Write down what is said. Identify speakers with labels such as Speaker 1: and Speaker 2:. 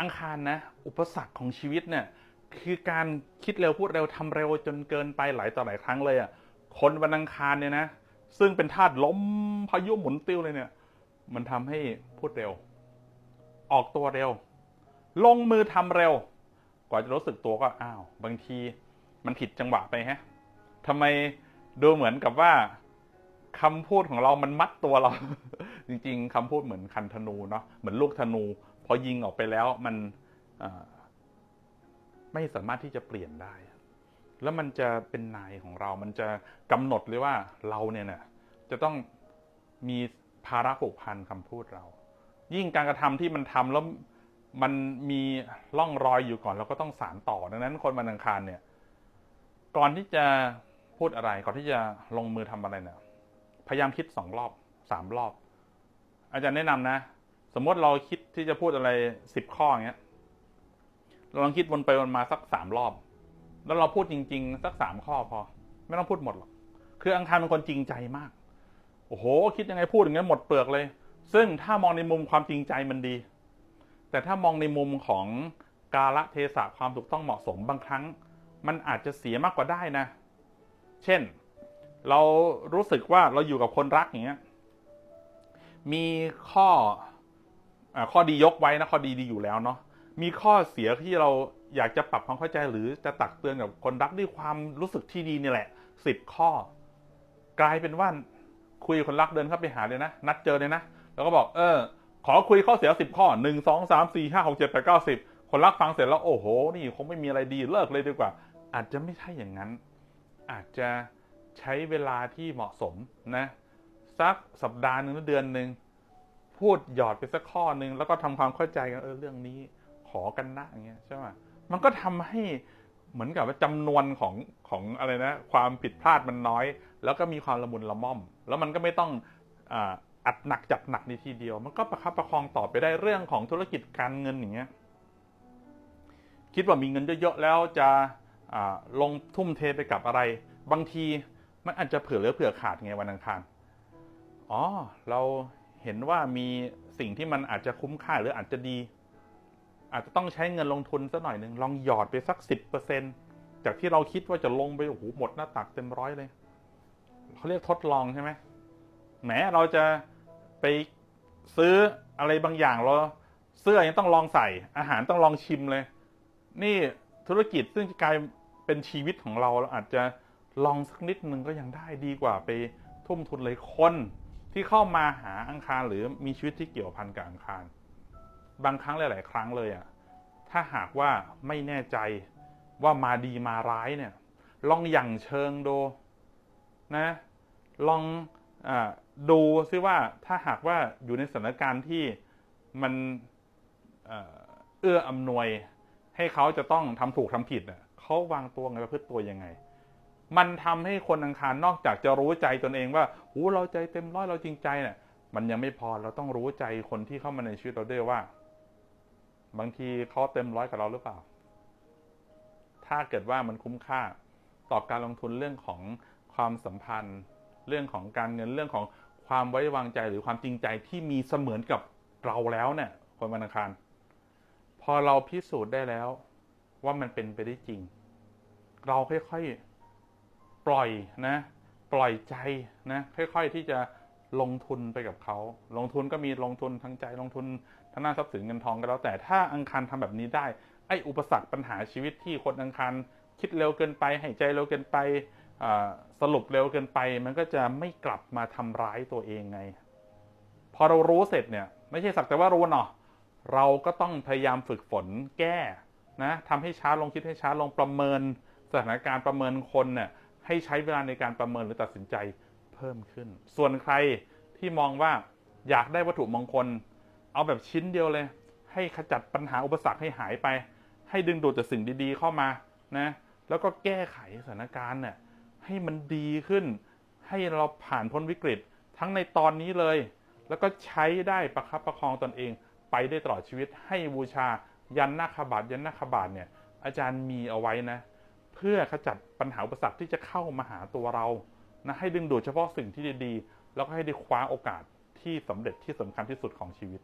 Speaker 1: อังคารนะ อุปสรรคของชีวิตเนี่ยคือการคิดเร็วพูดเร็วทำเร็วจนเกินไปหลายต่อหลายครั้งเลยอะ่ะคนวันอังคารเนี่ยนะ ซึ่งเป็นธาตุล้มพายุหมุนติ้วเลยเนี่ย มันทำให้พูดเร็ว ออกตัวเร็ว ลงมือทำเร็วกว่าจะรู้สึกตัวก็อ้าว บางทีมันผิดจังหวะไปฮะทำไมดูเหมือนกับว่าคำพูดของเรามันมัดตัวเรา จริง ๆคำพูดเหมือนคันธนูเนาะเหมือนลูกธนู พอยิงออกไปแล้วมันไม่สามารถที่จะเปลี่ยนได้ แล้วมันจะเป็นนายของเรา มันจะกำหนดเลยว่าเราเนี่ยนะจะต้องมีภาระผูกพันคำพูดเรา ยิ่งการกระทำที่มันทำแล้วมันมีร่องรอยอยู่ก่อนเราก็ต้องสารต่อ ดังนั้นคนวันอังคารเนี่ย ก่อนที่จะพูดอะไร ก่อนที่จะลงมือทำอะไรเนี่ย พยายามคิดสองรอบสามรอบ อาจารย์แนะนำนะ สมมติเราคิดที่จะพูดอะไรสิบข้ออย่างเงี้ยเราลองคิดวนไปวนมาสักสามรอบ แล้วเราพูดจริง ๆ สักสามข้อพอ ไม่ต้องพูดหมดหรอก คืออังคารเป็นคนจริงใจมาก โอ้โห คิดยังไงพูดอย่างเงี้ยหมดเปลือกเลย ซึ่งถ้ามองในมุมความจริงใจมันดี แต่ถ้ามองในมุมของกาละเทศะความถูกต้องเหมาะสมบางครั้ง มันอาจจะเสียมากกว่าได้นะ เช่น เรารู้สึกว่าเราอยู่กับคนรักอย่างเงี้ย มีข้อ ข้อดียกไว้นะข้อดีดีอยู่แล้วเนาะมีข้อเสียที่เราอยากจะปรับความเข้าใจหรือจะตักเตือนกับคนรักด้วยความรู้สึกที่ดีนี่แหละสิบข้อ กลายเป็นว่าคุยคนรักเดินเข้าไปหาเลยนะ นัดเจอเลยนะ แล้วก็บอกเออ ขอคุยข้อเสียสิบข้อหนึ่งสองสามสี่ห้าหกเจ็ดแปดเก้าสิบคนรักฟังเสร็จแล้วโอ้โห นี่คงไม่มีอะไรดีเลิกเลยดีกว่า อาจจะไม่ใช่อย่างนั้น อาจจะใช้เวลาที่เหมาะสมนะ สักสัปดาห์หนึ่งหรือเดือนหนึ่ง พูดหยอดไปสักข้อหนึ่งแล้วก็ทำความเข้าใจกันเออเรื่องนี้ขอกันนะอย่างเงี้ยใช่ไหมมันก็ทำให้เหมือนกับว่าจำนวนของของอะไรนะ ความผิดพลาดมันน้อย แล้วก็มีความละมุนละม่อม แล้วมันก็ไม่ต้องอัดหนักจับหนักในทีเดียว มันก็ประคับประคองต่อไปได้เรื่องของธุรกิจการเงินอย่างเงี้ยคิดว่ามีเงินเยอะๆแล้วจะลงทุ่มเทไปกับอะไร บางทีมันอาจจะเผื่อเหลือเผื่อขาดไงวันอังคารอ๋อเรา เห็นว่ามีสิ่งที่มันอาจจะคุ้มค่าหรืออาจจะดี อาจจะต้องใช้เงินลงทุนสักหน่อยหนึ่งลองหยอดไปสักสิบเปอร์เซ็นจากที่เราคิดว่าจะลงไปโอ้โหหมดหน้าตักเต็มร้อยเลยเขาเรียกทดลองใช่ไหมแหมเราจะไปซื้ออะไรบางอย่างเราเสื้อยังต้องลองใส่ อาหารต้องลองชิมเลย นี่ธุรกิจซึ่งจะกลายเป็นชีวิตของเราเราอาจจะลองสักนิดนึงก็ยังได้ดีกว่าไปทุ่มทุนเลยคน ที่เข้ามาหาอังคารหรือมีชีวิตที่เกี่ยวพันกับอังคาร บางครั้งหลาย ๆ ครั้งเลยอะถ้าหากว่าไม่แน่ใจว่ามาดีมาร้ายเนี่ย ลองหยั่งเชิงดูนะ ลองอดูซิว่าถ้าหากว่าอยู่ในสถานการณ์ที่มันเอ่อเอื้ออำนวยให้เขาจะต้องทำถูกทำผิดอะเขาวางตัวไงประพฤติตัวยังไง มันทำให้คนอังคารนอกจากจะรู้ใจตนเองว่าหูเราใจเต็มร้อยเราจริงใจเนี่ยมันยังไม่พอเราต้องรู้ใจคนที่เข้ามาในชีวิตเราด้วยว่า บางทีเขาเต็มร้อยกับเราหรือเปล่า ถ้าเกิดว่ามันคุ้มค่าต่อการลงทุนเรื่องของความสัมพันธ์ เรื่องของการเงินเรื่องของความไว้วางใจหรือความจริงใจที่มีเสมือนกับเราแล้วเนี่ยคนวันอังคาร พอเราพิสูจน์ได้แล้วว่ามันเป็นไปได้จริง เราค่อยๆ ปล่อยนะปล่อยใจนะค่อยๆที่จะลงทุนไปกับเขา ลงทุนก็มีลงทุนทั้งใจลงทุนทั้งด้าทรัพย์สินเงินทองก็แล้วแต่ถ้าอังคารทำแบบนี้ได้ ไอ้อุปสรรคปัญหาชีวิตที่คนอังคารคิดเร็วเกินไปหายใจเร็วเกินไปสรุปเร็วเกินไป มันก็จะไม่กลับมาทำร้ายตัวเองไง พอเรารู้เสร็จเนี่ยไม่ใช่สักแต่ว่ารู้เนาะเราก็ต้องพยายามฝึกฝนแก้นะทำให้ช้าลงคิดให้ช้าลงประเมินสถานการณ์ประเมินคนเนี่ย ให้ใช้เวลาในการประเมินหรือตัดสินใจเพิ่มขึ้น ส่วนใครที่มองว่าอยากได้วัตถุมงคล เอาแบบชิ้นเดียวเลย ให้ขจัดปัญหาอุปสรรคให้หายไป ให้ดึงดูดแต่สิ่งดีๆเข้ามานะแล้วก็แก้ไขสถานการณ์เนี่ยให้มันดีขึ้น ให้เราผ่านพ้นวิกฤต ทั้งในตอนนี้เลย แล้วก็ใช้ได้ประคับประคองตนเอง ไปได้ตลอดชีวิตให้บูชายันนาคบาทยันนาคบาทเนี่ยอาจารย์มีเอาไว้นะ เพื่อขจัดปัญหาอุปสรรคที่จะเข้ามาหาตัวเรานะให้ดึงดูดเฉพาะสิ่งที่ดีๆ แล้วก็ให้ได้คว้าโอกาสที่สำเร็จที่สำคัญที่สุดของชีวิต